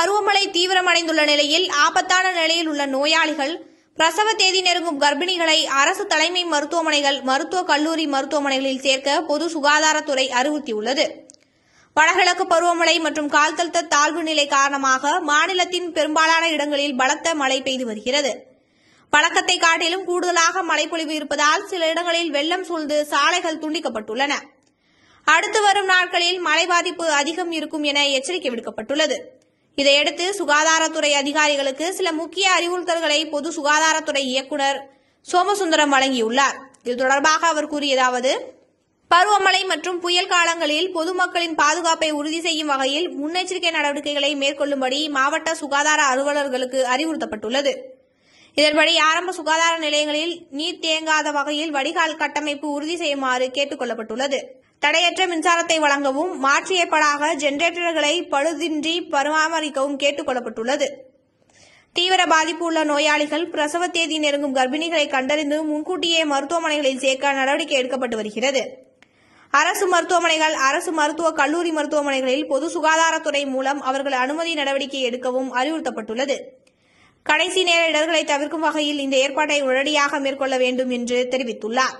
பருவமழை தீவிரமடைந்துள்ள நிலையில் ஆபத்தான நிலையில் உள்ள நோயாளிகள் பிரசவ தேதி நெருங்கும் கர்ப்பிணிகளை அரசு தலைமை மருத்துவமனைகள் மருத்துவக் கல்லூரி மருத்துவமனைகளில் சேர்க்க பொது சுகாதாரத்துறை அறிவுறுத்தியுள்ளது. வடகிழக்கு பருவமழை மற்றும் கால்தழுத்த தாழ்வு நிலை காரணமாக மாநிலத்தின் பெரும்பாலான இடங்களில் பலத்த மழை பெய்து வருகிறது. பழக்கத்தை காட்டிலும் கூடுதலாக மழைப்பொழிவு இருப்பதால் சில இடங்களில் வெள்ளம் சூழ்ந்து சாலைகள் துண்டிக்கப்பட்டுள்ளன. அடுத்து வரும் நாட்களில் மழை பாதிப்பு அதிகம் இருக்கும் என எச்சரிக்கை விடுக்கப்பட்டுள்ளது. இதையடுத்து சுகாதாரத்துறை அதிகாரிகளுக்கு சில முக்கிய அறிவுறுத்தல்களை பொது சுகாதாரத்துறை இயக்குநர் சோமசுந்தரம் வழங்கியுள்ளார். இது தொடர்பாக அவர் கூறியதாவது பருவமழை மற்றும் புயல் காலங்களில் பொதுமக்களின் பாதுகாப்பை உறுதி செய்யும் வகையில் முன்னெச்சரிக்கை நடவடிக்கைகளை மேற்கொள்ளும்படி மாவட்ட சுகாதார அலுவலர்களுக்கு அறிவுறுத்தப்பட்டுள்ளது. இதன்படி ஆரம்ப சுகாதார நிலையங்களில் நீர் தேங்காத வகையில் வடிகால் கட்டமைப்பு உறுதி செய்யுமாறு கேட்டுக் கொள்ளப்பட்டுள்ளது. தடையற்ற மின்சாரத்தை வழங்கவும் மாற்றியப்படாக ஜெனரேட்டர்களை பழுதின்றி பராமரிக்கவும் கேட்டுக் கொள்ளப்பட்டுள்ளது. தீவிர பாதிப்பு உள்ள நோயாளிகள் பிரசவ தேதி நெருங்கும் கர்ப்பிணிகளை கண்டறிந்து முன்கூட்டியே மருத்துவமனைகளில் சேர்க்க நடவடிக்கை எடுக்கப்பட்டு வருகிறது. அரசு மருத்துவமனைகள் அரசு மருத்துவ கல்லூரி மருத்துவமனைகளில் பொது சுகாதாரத்துறை மூலம் அவர்கள் அனுமதி நடவடிக்கை எடுக்கவும் அறிவுறுத்தப்பட்டுள்ளது. கடைசி நேர இடர்களை தவிர்க்கும் வகையில் இந்த ஏற்பாட்டை உடனடியாக மேற்கொள்ள வேண்டும் என்று தெரிவித்துள்ளார்.